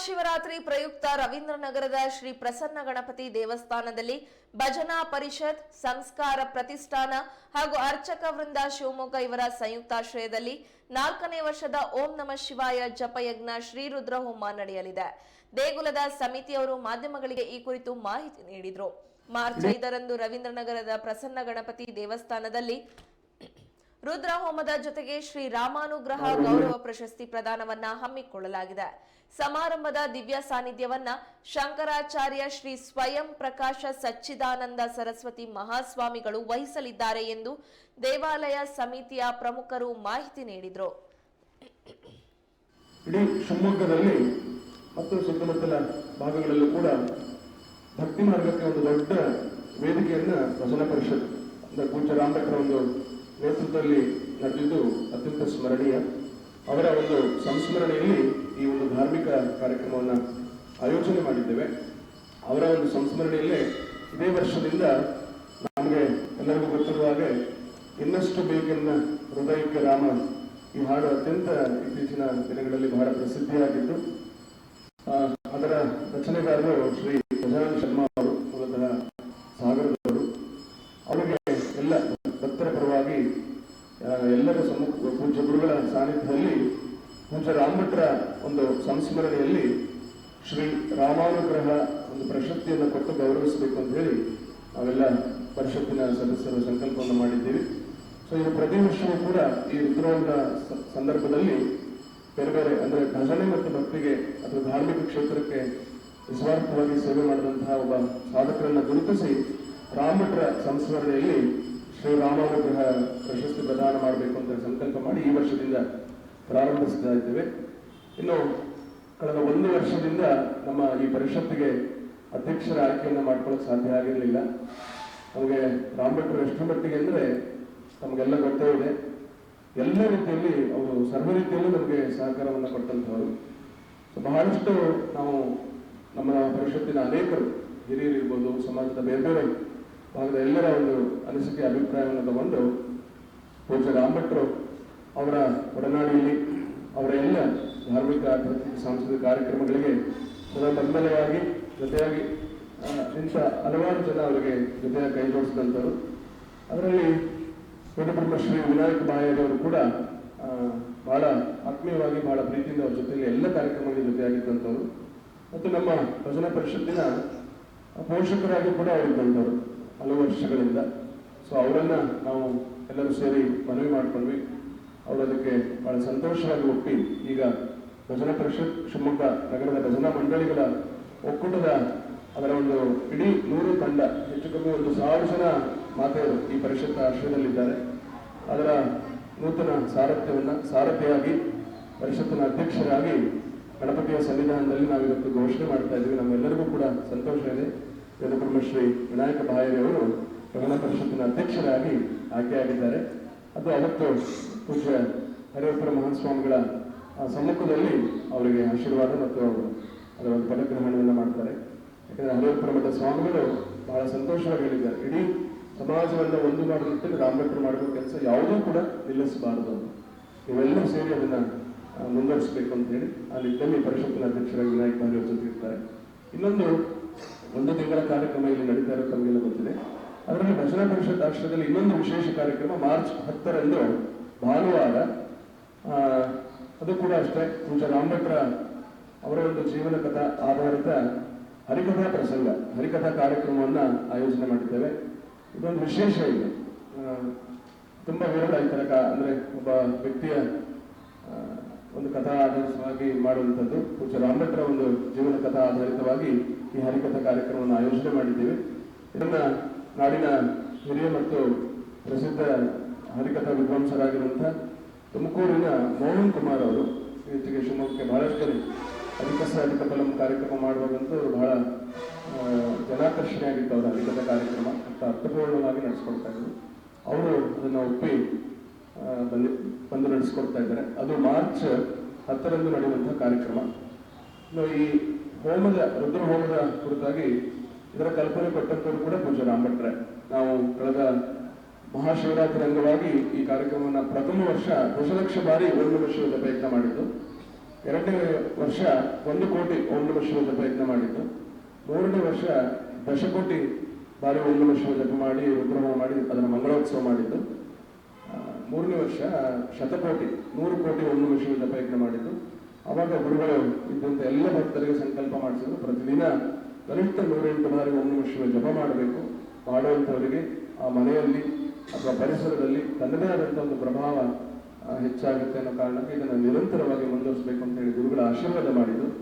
ಮಹಾಶಿವರಾತ್ರಿ ಪ್ರಯುಕ್ತ ರವೀಂದ್ರನಗರದ ಶ್ರೀ ಪ್ರಸನ್ನ ಗಣಪತಿ ದೇವಸ್ಥಾನದಲ್ಲಿ ಭಜನಾ ಪರಿಷತ್, ಸಂಸ್ಕಾರ ಪ್ರತಿಷ್ಠಾನ ಹಾಗೂ ಅರ್ಚಕ ವೃಂದ ಶಿವಮೊಗ್ಗ ಇವರ ಸಂಯುಕ್ತಾಶ್ರಯದಲ್ಲಿ ನಾಲ್ಕನೇ ವರ್ಷದ ಓಂ ನಮ ಶಿವಾಯ ಜಪಯಜ್ಞ ಶ್ರೀ ರುದ್ರ ಹೋಮ ನಡೆಯಲಿದೆ. ದೇಗುಲದ ಸಮಿತಿಯವರು ಮಾಧ್ಯಮಗಳಿಗೆ ಈ ಕುರಿತು ಮಾಹಿತಿ ನೀಡಿದರು. ಮಾರ್ಚ್ ಐದರಂದು ರವೀಂದ್ರನಗರದ ಪ್ರಸನ್ನ ಗಣಪತಿ ದೇವಸ್ಥಾನದಲ್ಲಿ ರುದ್ರ ಹೋಮದ ಜೊತೆಗೆ ಶ್ರೀ ರಾಮಾನುಗ್ರಹ ಗೌರವ ಪ್ರಶಸ್ತಿ ಪ್ರದಾನವನ್ನ ಹಮ್ಮಿಕೊಳ್ಳಲಾಗಿದೆ. ಸಮಾರಂಭದ ದಿವ್ಯ ಸಾನ್ನಿಧ್ಯವನ್ನ ಶಂಕರಾಚಾರ್ಯ ಶ್ರೀ ಸ್ವಯಂ ಪ್ರಕಾಶ ಸಚ್ಚಿದಾನಂದ ಸರಸ್ವತಿ ಮಹಾಸ್ವಾಮಿಗಳು ವಹಿಸಲಿದ್ದಾರೆ ಎಂದು ದೇವಾಲಯ ಸಮಿತಿಯ ಪ್ರಮುಖರು ಮಾಹಿತಿ ನೀಡಿದರು. ಇಡೀ ಶಿವಮೊಗ್ಗದಲ್ಲಿ ಮತ್ತು ಸುತ್ತಮುತ್ತಲ ಭಾಗಗಳಲ್ಲೂ ಕೂಡ ಭಕ್ತಿ ಮಾರ್ಗಕ್ಕೆ ಒಂದು ದೊಡ್ಡ ವೇದಿಕೆಯನ್ನ ಪ್ರಸನ್ನ ಪರಿಷತ್, ಅಂದ್ರೆ ಪೂಜ್ಯ ರಾಮಭಟ್ರ ಒಂದು ನೇತೃತ್ವದಲ್ಲಿ ನಡೆದಿದ್ದು ಅತ್ಯಂತ ಸ್ಮರಣೀಯ. ಅವರ ಒಂದು ಸಂಸ್ಮರಣೆಯಲ್ಲಿ ಈ ಒಂದು ಧಾರ್ಮಿಕ ಕಾರ್ಯಕ್ರಮವನ್ನು ಆಯೋಜನೆ ಮಾಡಿದ್ದೇವೆ. ಅವರ ಒಂದು ಸಂಸ್ಮರಣೆಯಲ್ಲೇ ಇದೇ ವರ್ಷದಿಂದ ನಮಗೆ ಎಲ್ಲರಿಗೂ ಗೊತ್ತಿರುವ ಹಾಗೆ ಇನ್ನಷ್ಟು ಬೇಕೆನ್ನ ಹೃದಯಕ್ಕೆ ರಾಮ ಈ ಹಾಡು ಅತ್ಯಂತ ಇತ್ತೀಚಿನ ದಿನಗಳಲ್ಲಿ ಬಹಳ ಪ್ರಸಿದ್ಧಿಯಾಗಿದ್ದು ಅದರ ರಚನೆಗಾರರು ಶ್ರೀ ಗಜಾನಂದ ಶರ್ಮಾ ಅವರು ಮೂಲತಃ ಸಾಗರದವರು ಅವರಿಗೆ ಎಲ್ಲ ಭಕ್ತರ ಪರವಾಗಿ ಆ, ಎಲ್ಲರ ಸಮ್ಮುಖ ಪೂಜ್ಯ ಸಾನ್ನಿಧ್ಯದಲ್ಲಿ ಪೂಜ್ಯ ರಾಮಭಟ್ರ ಒಂದು ಸಂಸ್ಮರಣೆಯಲ್ಲಿ ಶ್ರೀ ರಾಮಾನುಗ್ರಹ ಒಂದು ಪ್ರಶಸ್ತಿಯನ್ನು ಕೊಟ್ಟು ಗೌರವಿಸಬೇಕು ಅಂತ ಹೇಳಿ ನಾವೆಲ್ಲ ಪರಿಷತ್ತಿನ ಸದಸ್ಯರು ಸಂಕಲ್ಪವನ್ನು ಮಾಡಿದ್ದೀವಿ. ಸೊ ಇದು ಪ್ರತಿ ವರ್ಷವೂ ಕೂಡ ಈ ರುದ್ರೋಹದ ಸಂದರ್ಭದಲ್ಲಿ ಬೇರೆ ಬೇರೆ ಅಂದ್ರೆ ಭಜನೆ ಮತ್ತು ಭಕ್ತಿಗೆ ಅಥವಾ ಧಾರ್ಮಿಕ ಕ್ಷೇತ್ರಕ್ಕೆ ನಿಸ್ವಾರ್ಥವಾಗಿ ಸೇವೆ ಮಾಡಿದಂತಹ ಒಬ್ಬ ಸಾಧಕರನ್ನ ಗುರುತಿಸಿ ರಾಮಭಟ್ರ ಸಂಸ್ಮರಣೆಯಲ್ಲಿ ಶ್ರೀ ರಾಮಾನುಗ್ರಹ ಪ್ರಶಸ್ತಿ ಪ್ರದಾನ ಮಾಡಬೇಕು ಅಂತ ಸಂಕಲ್ಪ ಮಾಡಿ ಈ ವರ್ಷದಿಂದ ಪ್ರಾರಂಭಿಸ್ತಾ ಇದ್ದೇವೆ. ಇನ್ನು ಕಳೆದ ಒಂದು ವರ್ಷದಿಂದ ನಮ್ಮ ಈ ಪರಿಷತ್ತಿಗೆ ಅಧ್ಯಕ್ಷರ ಆಯ್ಕೆಯನ್ನು ಮಾಡ್ಕೊಳ್ಳೋಕೆ ಸಾಧ್ಯ ಆಗಿರಲಿಲ್ಲ. ನಮಗೆ ರಾಮಭಟ್ರು ಎಷ್ಟು ಮಟ್ಟಿಗೆ ಅಂದರೆ ನಮಗೆಲ್ಲ ಗೊತ್ತೇ ಇದೆ. ಎಲ್ಲ ರೀತಿಯಲ್ಲಿ ಅವರು ಸರ್ವ ರೀತಿಯಲ್ಲೂ ನಮಗೆ ಸಹಕಾರವನ್ನು ಕೊಟ್ಟಂಥವರು ಸೊ ಬಹಳಷ್ಟು ನಾವು ನಮ್ಮ ಪರಿಷತ್ತಿನ ಅನೇಕರು, ಹಿರಿಯರು ಇರ್ಬೋದು, ಸಮಾಜದ ಬೇರೆ ಬೇರೆ ಭಾಗದ ಎಲ್ಲರ ಒಂದು ಅನಿಸಿಕೆ, ಅಭಿಪ್ರಾಯವನ್ನು ತಗೊಂಡು ಪೂಜ್ಯ ರಾಮಭಟ್ರು ಅವರ ಒಡನಾಡಿಯಲ್ಲಿ ಅವರ ಎಲ್ಲ ಧಾರ್ಮಿಕ ಸಾಂಸ್ಕೃತಿಕ ಕಾರ್ಯಕ್ರಮಗಳಿಗೆ ಸದಾ ಬೆಂಬಲವಾಗಿ ಜೊತೆಯಾಗಿ ಇಂಥ ಹಲವಾರು ಜನ ಅವರಿಗೆ ಜೊತೆಯಾಗಿ ಕೈ ಜೋಡಿಸಿದಂಥವ್ರು. ಅದರಲ್ಲಿ ವೇದಬ್ರಹ್ಮ ಶ್ರೀ ವಿನಾಯಕ ಬಾಯರವರು ಕೂಡ ಬಹಳ ಆತ್ಮೀಯವಾಗಿ ಬಹಳ ಪ್ರೀತಿಯಿಂದ ಅವರ ಜೊತೆಯಲ್ಲಿ ಎಲ್ಲ ಕಾರ್ಯಕ್ರಮಗಳಿಗೆ ಜೊತೆಯಾಗಿದ್ದಂಥವ್ರು. ಮತ್ತು ನಮ್ಮ ಭಜನಾ ಪರಿಷತ್ತಿನ ಪೋಷಕರಾಗಿ ಕೂಡ ಅವರಿದ್ದಂಥವ್ರು ಹಲವು ವರ್ಷಗಳಿಂದ. ಸೊ ಅವರನ್ನು ನಾವು ಎಲ್ಲರೂ ಸೇರಿ ಮನವಿ ಮಾಡ್ಕೊಂಡ್ವಿ. ಅದಕ್ಕೆ ಬಹಳ ಸಂತೋಷವಾಗಿ ಒಪ್ಪಿ ಈಗ ಭಜನಾ ಪರಿಷತ್, ಶಿವಮೊಗ್ಗ ನಗರದ ಭಜನಾ ಮಂಡಳಿಗಳ ಒಕ್ಕೂಟದ ಅದರ ಒಂದು ಇಡೀ ನೂರು ತಂಡ, ಹೆಚ್ಚು ಕಮ್ಮಿ ಒಂದು ಸಾವಿರ ಜನ ಮಾತೆಯರು ಈ ಪರಿಷತ್ ಆಶ್ರಯದಲ್ಲಿದ್ದಾರೆ. ಅದರ ನೂತನ ಸಾರಥ್ಯವನ್ನು ಸಾರಥಿಯಾಗಿ ಪರಿಷತ್ತಿನ ಅಧ್ಯಕ್ಷರಾಗಿ ಗಣಪತಿಯ ಸನ್ನಿಧಾನದಲ್ಲಿ ನಾವಿವತ್ತು ಘೋಷಣೆ ಮಾಡ್ತಾ ಇದ್ದೀವಿ. ನಮ್ಮೆಲ್ಲರಿಗೂ ಕೂಡ ಸಂತೋಷ ಇದೆ. ವೇದಬ್ರಹ್ಮಶ್ರೀ ವಿನಾಯಕ ಬಾಯರಿ ಅವರು ಗಗನ ಪರಿಷತ್ತಿನ ಅಧ್ಯಕ್ಷರಾಗಿ ಆಯ್ಕೆಯಾಗಿದ್ದಾರೆ. ಅದು ಅವತ್ತು ಪೂಜ್ಯ ಹರಿವಪ್ಪರ ಮಹಾಸ್ವಾಮಿಗಳ ಸಮ್ಮುಖದಲ್ಲಿ ಅವರಿಗೆ ಆಶೀರ್ವಾದ ಮತ್ತು ಅದರ ಒಂದು ಪದಗ್ರಹಣವನ್ನು ಮಾಡ್ತಾರೆ. ಯಾಕಂದರೆ ಹರಿವಪ್ಪರ ಮಠ ಸ್ವಾಮಿಗಳು ಬಹಳ ಸಂತೋಷವಾಗಿ ಹೇಳಿದ್ದಾರೆ. ಇಡೀ ಸಮಾಜವನ್ನು ಒಂದು ಮಾಡುವ ನಿಟ್ಟಿನಲ್ಲಿ ಮಾಡುವ ಕೆಲಸ ಯಾವುದೂ ಕೂಡ ನಿಲ್ಲಿಸಬಾರದು ಅಂತ. ನೀವೆಲ್ಲರೂ ಸೇರಿ ಅದನ್ನು ಮುಂದುವರಿಸಬೇಕು ಅಂತ ಹೇಳಿ ಅಲ್ಲಿ ನಿಟ್ಟಿನಲ್ಲಿ ಪರಿಷತ್ತಿನ ಅಧ್ಯಕ್ಷರ ವಿನಾಯಕ್ ಅವ್ರ ಜೊತೆ ಇರ್ತಾರೆ. ಇನ್ನೊಂದು ಒಂದು ತಿಂಗಳ ಕಾರ್ಯಕ್ರಮ ಇಲ್ಲಿ ನಡೀತಾ ಇರೋದು ತಮಗೆಲ್ಲ ಗೊತ್ತಿದೆ. ಅದರಲ್ಲಿ ಭಜನಾ ಪರಿಷತ್ ಆಶ್ರಯದಲ್ಲಿ ಇನ್ನೊಂದು ವಿಶೇಷ ಕಾರ್ಯಕ್ರಮ ಮಾರ್ಚ್ ಹತ್ತರಂದು ಭಾನುವಾರ ಅದು ಕೂಡ ಅಷ್ಟೇ. ಪೂಜಾ ರಾಮಭಟ್ರ ಅವರ ಒಂದು ಜೀವನ ಕಥಾ ಆಧಾರಿತ ಹರಿಕಥಾ ಪ್ರಸಂಗ, ಹರಿಕಥಾ ಕಾರ್ಯಕ್ರಮವನ್ನು ಆಯೋಜನೆ ಮಾಡಿದ್ದೇವೆ ಇದೊಂದು ವಿಶೇಷ ಇದೆ. ತುಂಬಾ ವಿರಳ ಈ ಕಾ- ಅಂದ್ರೆ ಒಬ್ಬ ವ್ಯಕ್ತಿಯ ಒಂದು ಕಥಾ ಆಧಾರಿತವಾಗಿ ಮಾಡುವಂಥದ್ದು. ಪೂಜ್ಯ ರಾಮಭಟ್ರ ಒಂದು ಜೀವನ ಕಥಾ ಆಧಾರಿತವಾಗಿ ಈ ಹರಿಕಥಾ ಕಾರ್ಯಕ್ರಮವನ್ನು ಆಯೋಜನೆ ಮಾಡಿದ್ದೇವೆ. ಇದನ್ನ ನಾಡಿನ ಹಿರಿಯ ಮತ್ತು ಪ್ರಸಿದ್ಧ ಹರಿಕಥಾ ವಿದ್ವಾಂಸರಾಗಿರುವಂತಹ ತುಮಕೂರಿನ ಮೋಹನ್ ಕುಮಾರ್ ಅವರು ಇತ್ತೀಚೆಗೆ ಶಿವಮೊಗ್ಗಕ್ಕೆ ಬಹಳಷ್ಟು ಅಧಿಕ ಫಲಂ ಕಾರ್ಯಕ್ರಮ ಮಾಡುವಾಗಂತೂ ಬಹಳ ಆ, ಜನಾಕರ್ಷಣೆ ಆಗಿತ್ತು ಅವರ ಹರಿಕಥಾ ಕಾರ್ಯಕ್ರಮ ಅಂತ ಅರ್ಥಪೂರ್ಣವಾಗಿ ನಡೆಸ್ಕೊಡ್ತಾ ಇದ್ರು. ಅವರು ಅದನ್ನು ಒಪ್ಪಿ ಬಂದು ಬಂದು ನಡೆಸ್ಕೊಡ್ತಾ ಇದ್ದಾರೆ. ಅದು ಮಾರ್ಚ್ ಹತ್ತರಂದು ನಡೆಯುವಂತಹ ಕಾರ್ಯಕ್ರಮ. ಇನ್ನು ಈ ಹೋಮದ ರುದ್ರ ಹೋಮದ ಕುರಿತಾಗಿ ಇದರ ಕಲ್ಪನೆ ಕೊಟ್ಟಂತವರು ಕೂಡ ಪೂಜ್ಯ ರಾಮಭಟ್ರೆ. ನಾವು ಕಳೆದ ಮಹಾಶಿವರಾತ್ರಿ ಅಂಗವಾಗಿ ಈ ಕಾರ್ಯಕ್ರಮವನ್ನು ಪ್ರಥಮ ವರ್ಷ ದಶಲಕ್ಷ ಬಾರಿ ಒಂದು ವರ್ಷದ ಪ್ರಯತ್ನ ಮಾಡಿದ್ದು. ಎರಡನೇ ವರ್ಷ ಒಂದು ಕೋಟಿ ಒಂದು ನಮ ಪ್ರಯತ್ನ ಮಾಡಿದ್ದು. ಮೂರನೇ ವರ್ಷ ದಶಕೋಟಿ ಬಾರಿ ಒಂದು ಶಿವ ಜಪ ಮಾಡಿ ರುದ್ರಹೋಮ ಮಾಡಿ, ಅದನ್ನು ಮಂಗಳೋತ್ಸವ ಮಾಡಿದ್ದು. ಮೂರನೇ ವರ್ಷ ಶತಕೋಟಿ, ನೂರು ಕೋಟಿ ಒಂದು ನಮ ಪ್ರಯತ್ನ ಮಾಡಿದ್ದು. ಅವಾಗ ಗುರುಗಳು ಇದ್ದಂತ ಎಲ್ಲ ಭಕ್ತರಿಗೆ ಸಂಕಲ್ಪ ಮಾಡಿಸಿದ್ರು. ಪ್ರತಿದಿನ ಕನಿಷ್ಠ ನೂರೆಂಟು ಬಾರಿ ಒಂದು ಶಿವ ಜಪ ಮಾಡಬೇಕು. ಮಾಡುವಂಥವರಿಗೆ ಆ ಮನೆಯಲ್ಲಿ ಅಥವಾ ಪರಿಸರದಲ್ಲಿ ತನ್ನದೇ ಆದಂಥ ಒಂದು ಪ್ರಭಾವ ಹೆಚ್ಚಾಗುತ್ತೆ ಅನ್ನೋ ಕಾರಣಕ್ಕೆ ಇದನ್ನು ನಿರಂತರವಾಗಿ ಮುಂದುವರಿಸಬೇಕು ಅಂತ ಹೇಳಿ ಗುರುಗಳ ಆಶೀರ್ವಾದ ಮಾಡಿದ್ದು.